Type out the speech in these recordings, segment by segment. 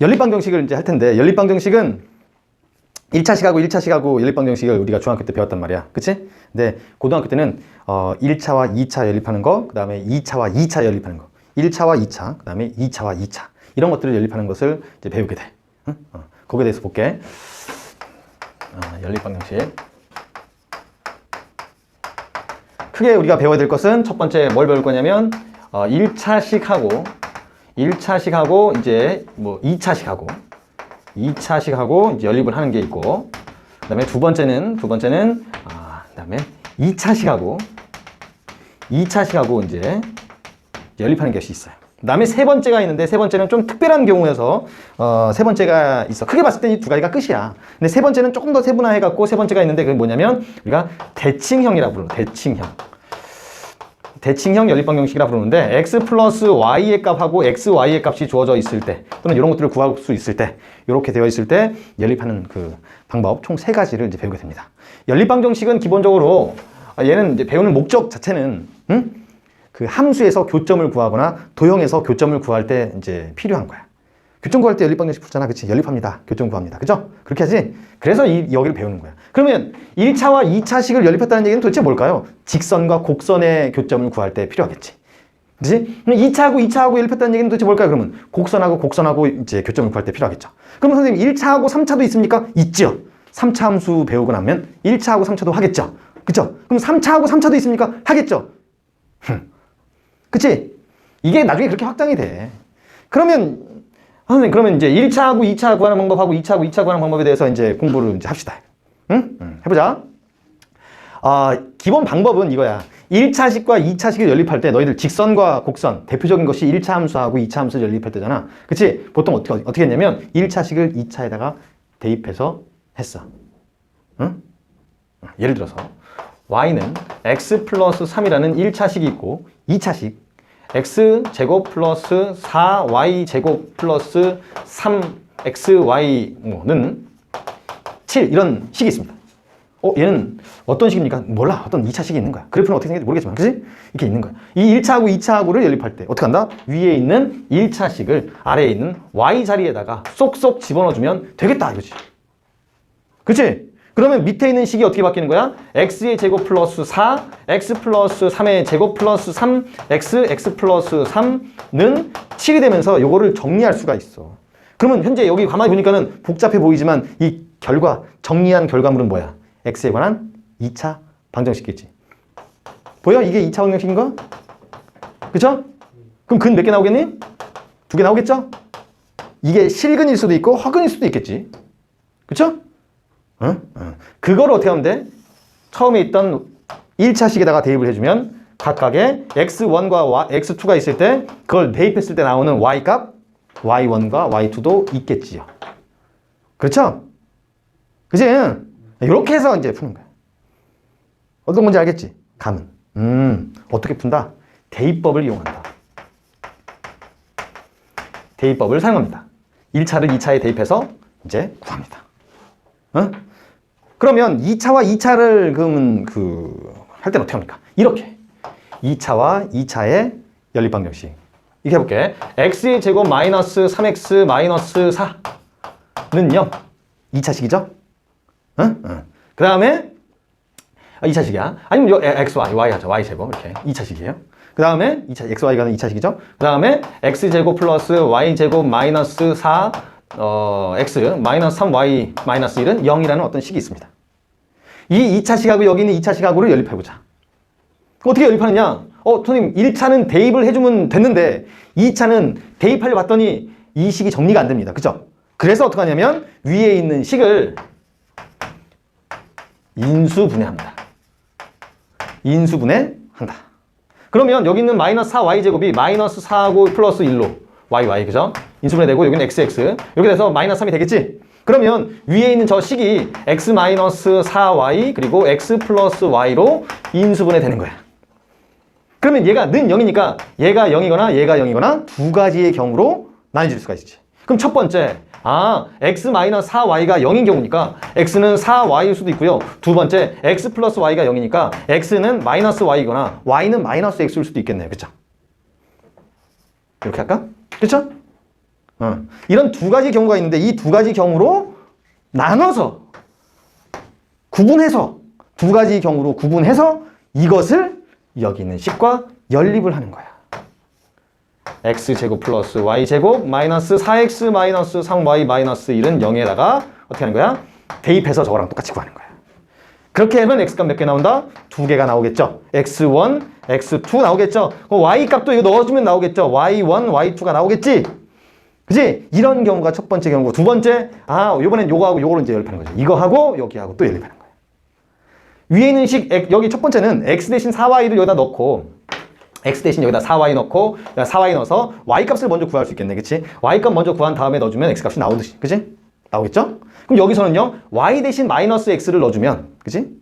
연립방정식을 이제 할 텐데 연립방정식은 1차식하고 1차식하고 연립방정식을 우리가 중학교 때 배웠단 말이야. 그치? 근데 고등학교 때는 어 1차와 2차 연립하는 거, 그 다음에 2차와 2차 연립하는 거, 1차와 2차, 그 다음에 2차와 2차 이런 것들을 연립하는 것을 이제 배우게 돼. 응? 어, 거기에 대해서 볼게. 어, 연립방정식. 크게 우리가 배워야 될 것은 첫 번째 뭘 배울 거냐면 어, 1차식하고 1차식하고 이제 뭐 2차식하고 2차식하고 이제 연립을 하는 게 있고 그다음에 두 번째는 두 번째는 아, 그다음에 2차식하고 2차식하고 이제 연립하는 것이 있어요. 그다음에 세 번째가 있는데 세 번째는 좀 특별한 경우여서 어, 세 번째가 있어. 크게 봤을 때 이 두 가지가 끝이야. 근데 세 번째는 조금 더 세분화해 갖고 세 번째가 있는데 그게 뭐냐면 우리가 대칭형이라고 부르는 대칭형. 대칭형 연립방 정식이라 부르는데 x 플러스 y의 값하고 x, y의 값이 주어져 있을 때 또는 이런 것들을 구할 수 있을 때 이렇게 되어 있을 때 연립하는 그 방법 총 세 가지를 이제 배우게 됩니다. 연립방 정식은 기본적으로 아, 얘는 이제 배우는 목적 자체는 응? 그 함수에서 교점을 구하거나 도형에서 교점을 구할 때 이제 필요한 거야. 교점 구할 때 연립방 정식 풀잖아. 그치? 연립합니다. 교점 구합니다. 그죠? 그렇게 하지? 그래서 이, 여기를 배우는 거야. 그러면 1차와 2차식을 연립했다는 얘기는 도대체 뭘까요? 직선과 곡선의 교점을 구할 때 필요하겠지. 그지? 그럼 2차하고 2차하고 연립했다는 얘기는 도대체 뭘까요? 그러면 곡선하고 곡선하고 이제 교점을 구할 때 필요하겠죠. 그럼 선생님 1차하고 3차도 있습니까? 있죠. 3차 함수 배우고 나면 1차하고 3차도 하겠죠. 그죠? 그럼 3차하고 3차도 있습니까? 하겠죠. 흠. 그치? 이게 나중에 그렇게 확장이 돼. 그러면 선생님 그러면 이제 1차하고 2차 구하는 방법하고 2차하고 2차 구하는 방법에 대해서 이제 공부를 이제 합시다. 응? 응. 해보자. 아, 기본 방법은 이거야. 1차식과 2차식을 연립할 때 너희들 직선과 곡선, 대표적인 것이 1차 함수하고 2차 함수를 연립할 때잖아. 그치? 보통 어떻게, 어떻게 했냐면 1차식을 2차에다가 대입해서 했어. 응? 예를 들어서 y는 x 플러스 3이라는 1차식이 있고 2차식 x 제곱 플러스 4y 제곱 플러스 3xy는 7 이런 식이 있습니다. 어, 얘는 어떤 식입니까? 몰라. 어떤 2차 식이 있는 거야. 그래프는 어떻게 생긴지 모르겠지만, 그지? 이렇게 있는 거야. 이 1차하고 2차하고를 연립할 때 어떻게 한다? 위에 있는 1차 식을 아래에 있는 y 자리에다가 쏙쏙 집어넣어주면 되겠다 이거지. 그치? 그러면 밑에 있는 식이 어떻게 바뀌는 거야? x의 제곱 플러스 4, x 플러스 3의 제곱 플러스 3, x, x 플러스 3는 7이 되면서 요거를 정리할 수가 있어. 그러면 현재 여기 가만히 보니까는 복잡해 보이지만 이 결과, 정리한 결과물은 뭐야? x에 관한 2차 방정식이지. 보여? 이게 2차 방정식인 거? 그쵸? 그럼 근 몇 개 나오겠니? 두 개 나오겠죠? 이게 실근일 수도 있고 허근일 수도 있겠지. 그쵸? 응? 응. 그걸 어떻게 하면 돼? 처음에 있던 1차식에다가 대입을 해주면 각각의 x1과 x2가 있을 때 그걸 대입했을 때 나오는 y값 y1과 y2도 있겠지요. 그렇죠? 그지? 이렇게 해서 이제 푸는 거야. 어떤 건지 알겠지? 감은. 음, 어떻게 푼다? 대입법을 이용한다. 대입법을 사용합니다. 1차를 2차에 대입해서 이제 구합니다. 어? 그러면 2차와 2차를 그러면 그할 때는 어떻게 합니까? 이렇게 2차와 2차의 연립방정식 이렇게 해볼게 x의 제곱 마이너스 3x 마이너스 4는 0 2차식이죠? 응? 응. 그 다음에 2차식이야 아니면 요 x, y, y 하죠 y 제곱 이렇게 2차식이에요 그 다음에 2차, x, y가 2차식이죠 그 다음에 x 제곱 플러스 y 제곱 마이너스 4 어, x 마이너스 3y 마이너스 1은 0이라는 어떤 식이 있습니다. 이 2차식하고 여기 있는 2차식하고를 연립해보자. 어떻게 연립하느냐? 어, 선생님 1차는 대입을 해주면 됐는데 2차는 대입하려 봤더니 이 식이 정리가 안 됩니다. 그죠? 그래서 어떻게 하냐면 위에 있는 식을 인수분해합니다. 인수분해한다. 그러면 여기 있는 마이너스 4y제곱이 마이너스 4하고 플러스 1로 y, y, 그죠? 인수분해되고 여기는 x, x. 이렇게 돼서 마이너스 3이 되겠지? 그러면 위에 있는 저 식이 x 마이너스 4y 그리고 x 플러스 y로 인수분해 되는 거야. 그러면 얘가 는 0이니까 얘가 0이거나 얘가 0이거나 두 가지의 경우로 나뉘어질 수가 있지. 그럼 첫 번째, 아, x 마이너스 4y가 0인 경우니까 x는 4y일 수도 있고요. 두 번째, x 플러스 y가 0이니까 x는 마이너스 y거나 y는 마이너스 x일 수도 있겠네요. 그쵸? 이렇게 할까? 그쵸? 어. 이런 두 가지 경우가 있는데 이 두 가지 경우로 나눠서 구분해서 두 가지 경우로 구분해서 이것을 여기 있는 식과 연립을 하는 거야. X제곱 플러스 y제곱 마이너스 4x 마이너스 3y 마이너스 1은 0에다가 어떻게 하는 거야? 대입해서 저거랑 똑같이 구하는 거야. 그렇게 하면 x값 몇 개 나온다? 두 개가 나오겠죠. x1, x2 나오겠죠. 그 y값도 이거 넣어주면 나오겠죠. y1, y2가 나오겠지. 그지? 이런 경우가 첫 번째 경우고 두 번째 아 요번엔 요거하고 요거를 이제 연립하는 거죠. 이거하고 여기하고 또 연립하는 거예요. 위에 있는 식 엑- 여기 첫 번째는 x 대신 4y를 여기다 넣고 x 대신 여기다 4y 넣고 4y 넣어서 y 값을 먼저 구할 수 있겠네. 그치? y 값 먼저 구한 다음에 넣어주면 x 값이 나오듯이. 그치? 나오겠죠? 그럼 여기서는요. y 대신 마이너스 x를 넣어주면 그치?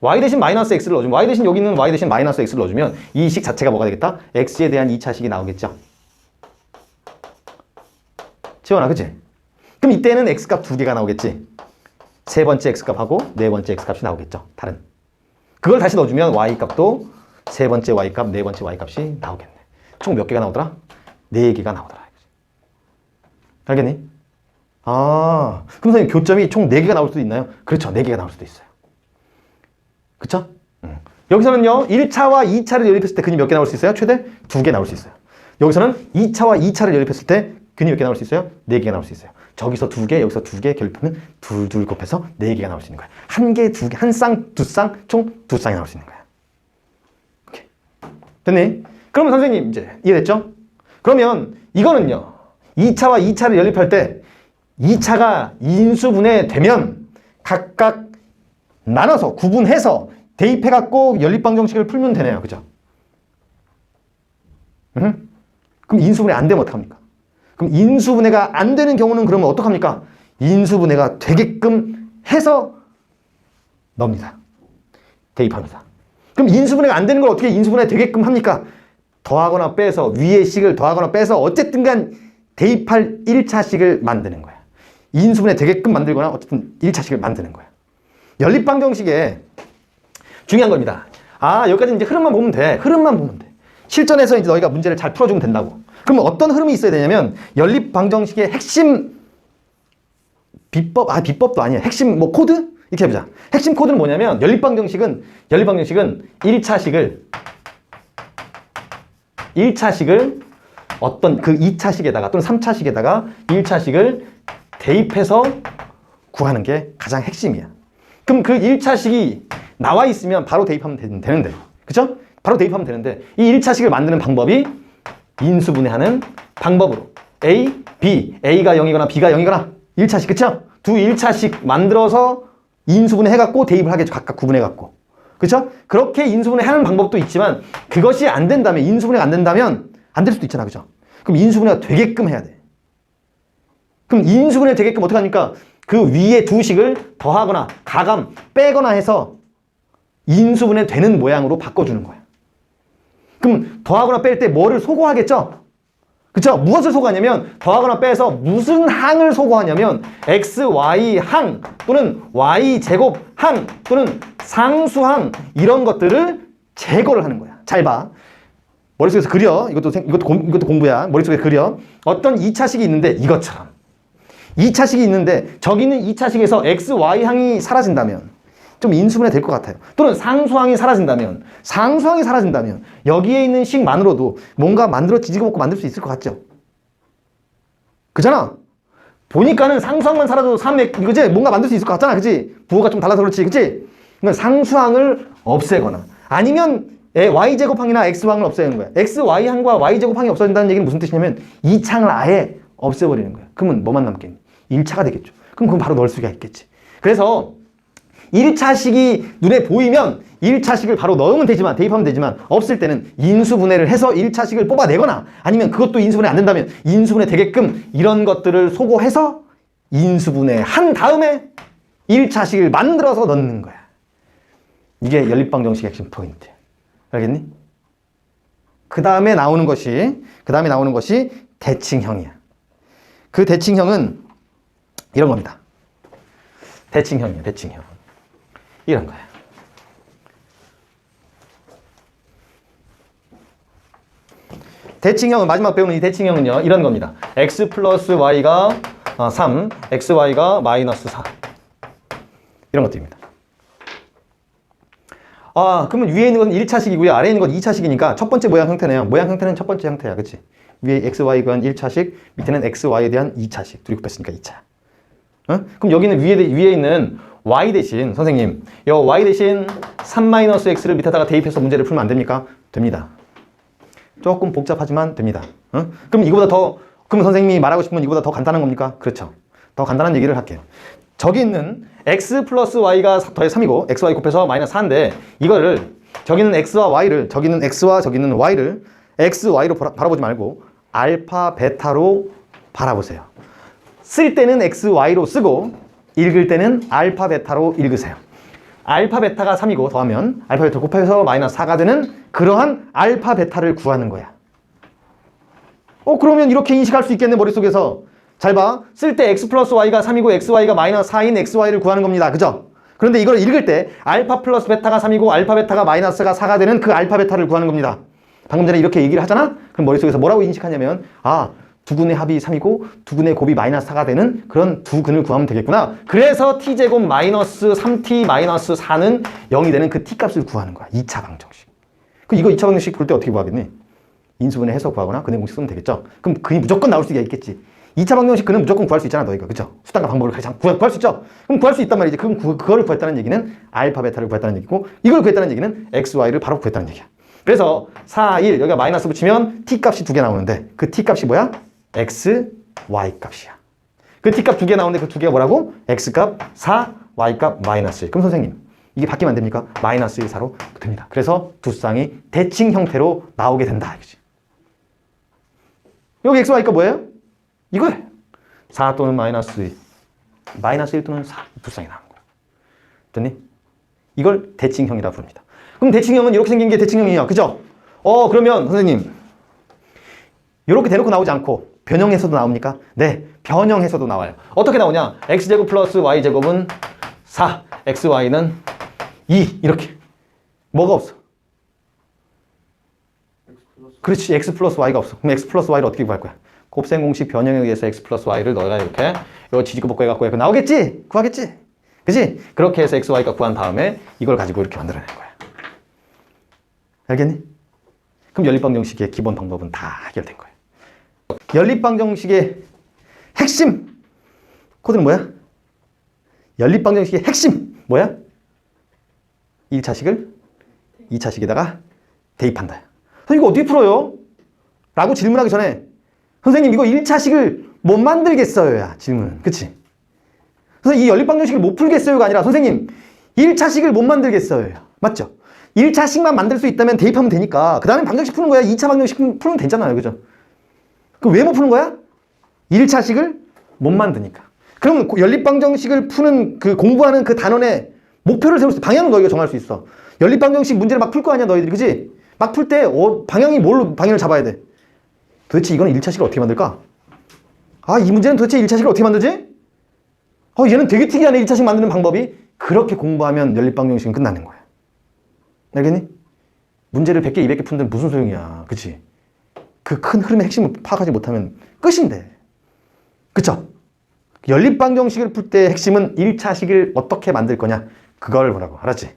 y 대신 마이너스 x를 넣어주면 y 대신 여기 있는 y 대신 마이너스 x를 넣어주면 이 식 자체가 뭐가 되겠다? x에 대한 2차식이 나오겠죠. 지원아 그치? 그럼 이때는 x값 두 개가 나오겠지. 세 번째 x값하고 네 번째 x값이 나오겠죠. 다른. 그걸 다시 넣어주면 y값도 세 번째 y값, 네 번째 y값이 나오겠네. 총 몇 개가 나오더라? 네 개가 나오더라. 알겠니? 아, 그럼 선생님 교점이 총 네개가 나올 수도 있나요? 그렇죠. 네개가 나올 수도 있어요. 그쵸? 음. 여기서는요, 1차와 2차를 연립했을 때 근이 몇 개 나올 수 있어요? 최대 두개 나올 수 있어요. 여기서는 2차와 2차를 연립했을 때 근이 몇 개 나올 수 있어요? 네 개가 나올 수 있어요. 저기서 두 개, 여기서 두개 결립하면 둘둘 곱해서 네 개가 나올 수 있는 거야. 한 개, 두 개, 한 쌍, 두 쌍, 총 두 쌍이 나올 수 있는. 오케이. 됐니? 그러면 선생님 이제 이해됐죠? 그러면 이거는요. 2차와 2차를 연립할 때 2차가 인수분해 되면 각각 나눠서 구분해서 대입해갖고 연립방정식을 풀면 되네요. 그죠? 음? 그럼 인수분해 안 되면 어떡합니까? 그럼 인수분해가 안 되는 경우는 그러면 어떡합니까? 인수분해가 되게끔 해서 넣습니다. 대입합니다. 그럼 인수분해가 안 되는 걸 어떻게 인수분해 되게끔 합니까? 더하거나 빼서 위의 식을 더하거나 빼서 어쨌든 간 대입할 1차식을 만드는 거야. 인수분해 되게끔 만들거나 어쨌든 1차식을 만드는 거야. 연립방정식에 중요한 겁니다. 아, 여기까지 이제 흐름만 보면 돼. 흐름만 보면 돼. 실전에서 이제 너희가 문제를 잘 풀어주면 된다고. 그러면 어떤 흐름이 있어야 되냐면 연립방정식의 핵심 비법, 아, 비법도 아니에요. 핵심 뭐 코드? 이렇게 해보자. 핵심 코드는 뭐냐면 연립방정식은, 연립방정식은 1차식을 1차식을 어떤 그 2차식에다가 또는 3차식에다가 1차식을 대입해서 구하는 게 가장 핵심이야. 그럼 그 1차식이 나와 있으면 바로 대입하면 되- 되는데. 그죠? 바로 대입하면 되는데 이 1차식을 만드는 방법이 인수분해하는 방법으로 A, B, A가 0이거나 B가 0이거나 1차식 그쵸? 두 1차식 만들어서 인수분해 해갖고 대입을 하겠죠. 각각 구분해갖고. 그쵸? 그렇게 인수분해 하는 방법도 있지만 그것이 안 된다면 인수분해가 안 된다면 안 될 수도 있잖아. 그죠? 그럼 인수분해가 되게끔 해야 돼. 그럼 인수분해 되게끔 어떻게 합니까? 그 위에 두 식을 더하거나 가감 빼거나 해서 인수분해 되는 모양으로 바꿔주는 거야. 그럼 더하거나 뺄 때 뭐를 소거하겠죠? 그쵸? 무엇을 소거하냐면 더하거나 빼서 무슨 항을 소거하냐면 x, y 항 또는 y 제곱 항 또는 상수항 이런 것들을 제거를 하는 거야. 잘 봐. 머릿속에서 그려. 이것도 생- 이것도 공, 이것도 공부야. 머릿속에 그려. 어떤 2차식이 있는데 이것처럼 2차식이 있는데 저기 있는 2차식에서 x, y 항이 사라진다면 좀 인수분해 될 것 같아요. 또는 상수항이 사라진다면, 상수항이 사라진다면 여기에 있는 식만으로도 뭔가 만들어 지지고 먹고 만들 수 있을 것 같죠? 그잖아. 보니까는 상수항만 사라져도 3의 이거지 뭔가 만들 수 있을 것 같잖아, 그지? 부호가 좀 달라서 그렇지, 그지? 그러니까 상수항을 없애거나 아니면 예, y 제곱항이나 x 항을 없애는 거야. x, y 항과 y 제곱항이 없어진다는 얘기는 무슨 뜻이냐면 이 창을 아예 없애버리는 거야. 그러면 뭐만 남겠니? 1차가 되겠죠. 그럼 그건 바로 넣을 수가 있겠지. 그래서 1차식이 눈에 보이면 1차식을 바로 넣으면 되지만 대입하면 되지만 없을 때는 인수분해를 해서 1차식을 뽑아내거나 아니면 그것도 인수분해 안 된다면 인수분해 되게끔 이런 것들을 소거해서 인수분해 한 다음에 1차식을 만들어서 넣는 거야. 이게 연립방정식의 핵심 포인트. 알겠니? 그 다음에 나오는 것이 그 다음에 나오는 것이 대칭형이야. 그 대칭형은 이런 겁니다. 대칭형이야, 대칭형. 이런 거야. 대칭형은 마지막 배우는 이 대칭형은요 이런 겁니다. X 플러스 y가 아, 3 xy가 마이너스 4 이런 것들입니다. 아 그러면 위에 있는 건 1차식이고요. 아래에 있는 건 2차식이니까 첫 번째 모양 형태네요. 모양 형태는 첫 번째 형태야. 그치? 위에 xy에 대한 1차식 밑에는 xy에 대한 2차식. 둘이 곱했으니까 2차. 어? 그럼 여기는 위에, 위에 있는 y 대신 선생님 이 y 대신 3-x를 밑에다가 대입해서 문제를 풀면 안 됩니까? 됩니다 조금 복잡하지만 됩니다 어? 그럼 이거보다 더 그럼 선생님이 말하고 싶은 건 이거보다 더 간단한 겁니까? 그렇죠 더 간단한 얘기를 할게요 저기 있는 x 플러스 y가 더해 3이고 xy 곱해서 마이너스 4인데 이거를 저기는 x와 y를 저기는 x와 저기는 y를 x, y로 바라- 바라보지 말고 알파, 베타로 바라보세요 쓸 때는 x, y로 쓰고 읽을 때는 알파, 베타로 읽으세요 알파, 베타가 3이고 더하면 알파, 베타 곱해서 마이너스 4가 되는 그러한 알파, 베타를 구하는 거야 어 그러면 이렇게 인식할 수 있겠네 머릿속에서 잘 봐. 쓸 때 x 플러스 y가 3이고 xy가 마이너스 4인 xy를 구하는 겁니다. 그죠? 그런데 이걸 읽을 때 알파 플러스 베타가 3이고 알파 베타가 마이너스가 4가 되는 그 알파 베타를 구하는 겁니다. 방금 전에 이렇게 얘기를 하잖아? 그럼 머릿속에서 뭐라고 인식하냐면 아, 두 근의 합이 3이고 두 근의 곱이 마이너스 4가 되는 그런 두 근을 구하면 되겠구나. 그래서 t제곱 마이너스 3t 마이너스 4는 0이 되는 그 t값을 구하는 거야. 2차 방정식. 그 이거 2차 방정식 볼 때 어떻게 구하겠니? 인수분해 해서 구하거나 근의 공식 쓰면 되겠죠. 그럼 근이 무조건 나올 수가 있겠지. 2차 방정식 근은 무조건 구할 수 있잖아 너희가 그죠? 수단과 방법을 가장 구할, 구할 수 있죠. 그럼 구할 수 있단 말이지. 그럼 그, 그거를 구했다는 얘기는 알파 베타를 구했다는 얘기고 이걸 구했다는 얘기는 x, y를 바로 구했다는 얘기야. 그래서 4, 1 여기가 마이너스 붙이면 t 값이 두 개 나오는데 그 t 값이 뭐야? X, y 값이야. 그 t 값 두 개 나오는데 그 두 개가 뭐라고? x 값 4, y 값 마이너스 1. 그럼 선생님 이게 바뀌면 안 됩니까? 마이너스 1, 4로 됩니다. 그래서 두 쌍이 대칭 형태로 나오게 된다. 이거지. 여기 x, y가 뭐예요? 이거예요. 4 또는 마이너스 1. 마이너스 1 또는 4. 두 쌍이 나오는 거야. 됐니? 이걸 대칭형이라 부릅니다. 그럼 대칭형은 이렇게 생긴 게 대칭형이에요. 그죠? 어, 그러면 선생님. 이렇게 대놓고 나오지 않고 변형해서도 나옵니까? 네, 변형해서도 나와요. 어떻게 나오냐? x제곱 플러스 y제곱은 4, xy는 2 이렇게. 뭐가 없어? 그렇지, x 플러스 y가 없어. 그럼 x 플러스 y를 어떻게 구할 거야? 곱셈 공식 변형에 의해서 x 플러스 y를 너가 이렇게 이거 지지고 볶고 해갖고 이렇게 나오겠지? 구하겠지? 그지? 그렇게 해서 x, y가 구한 다음에 이걸 가지고 이렇게 만들어낸 거야. 알겠니? 그럼 연립방정식의 기본 방법은 다 해결된 거예요. 연립방정식의 핵심 코드는 뭐야? 연립방정식의 핵심 뭐야? 1차식을 2차식에다가 대입한다. 선생님 이거 어떻게 풀어요? 라고 질문하기 전에 선생님 이거 1차식을 못 만들겠어요야 질문은 그치? 선생님 이 연립방정식을 못 풀겠어요가 아니라 선생님 1차식을 못 만들겠어요 맞죠? 1차식만 만들 수 있다면 대입하면 되니까 그 다음에 방정식 푸는 거야 2차 방정식 풀면 되잖아요 그죠? 그럼 왜 못 푸는 거야? 1차식을 못 만드니까 그럼 연립방정식을 푸는 그 공부하는 그 단원의 목표를 세울 수 방향은 너희가 정할 수 있어 연립방정식 문제를 막 풀 거 아니야 너희들이 그지? 막 풀 때 어, 방향이 뭘로 방향을 잡아야 돼 도대체 이거는 1차식을 어떻게 만들까? 아, 이 문제는 도대체 1차식을 어떻게 만들지? 어, 얘는 되게 특이하네, 1차식 만드는 방법이. 그렇게 공부하면 연립방정식은 끝나는 거야. 알겠니? 문제를 100개, 200개 푼데 무슨 소용이야. 그치? 그 큰 흐름의 핵심을 파악하지 못하면 끝인데. 그쵸? 연립방정식을 풀 때 핵심은 1차 식을 어떻게 만들 거냐. 그걸 보라고. 알았지?